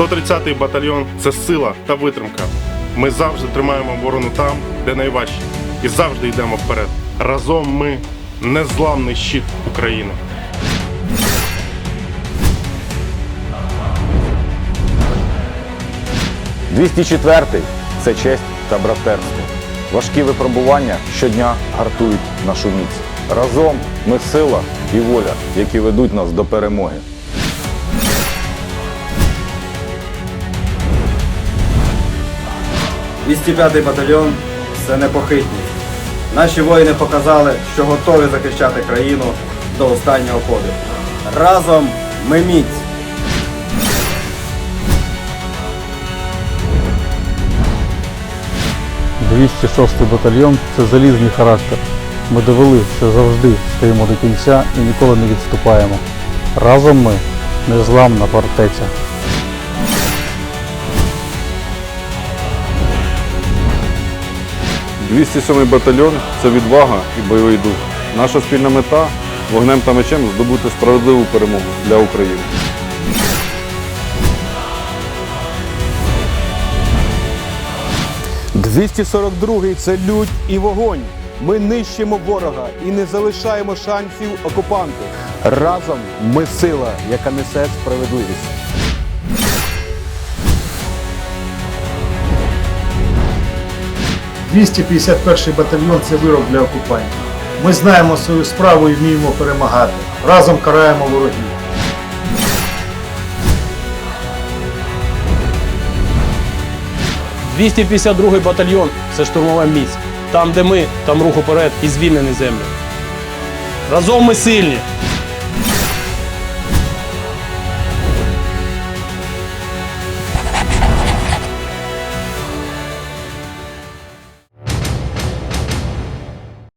130-й батальйон це сила та витримка. Ми завжди тримаємо оборону там, де найважче, і завжди йдемо вперед. Разом ми незламний щит України. – 204-й – це честь та братерство. Важкі випробування щодня гартують нашу міць. Разом ми сила і воля, які ведуть нас до перемоги. – 205-й батальйон це непохитність. Наші воїни показали, що готові захищати країну до останнього подиху. Разом ми міць. – 206 батальйон це залізний характер. Ми довели, що завжди стоїмо до кінця і ніколи не відступаємо. Разом ми незламна фортеця. – 207 батальйон це відвага і бойовий дух. Наша спільна мета вогнем та мечем здобути справедливу перемогу для України. – 242-й – це лють і вогонь. Ми нищимо ворога і не залишаємо шансів окупанту. Разом ми сила, яка несе справедливість. – 251 батальйон це вирок для окупантів. Ми знаємо свою справу і вміємо перемагати. Разом караємо ворогів. – 252 батальйон це штурмова міць. Там, де ми, там рух уперед і звільнені землі. Разом ми сильні.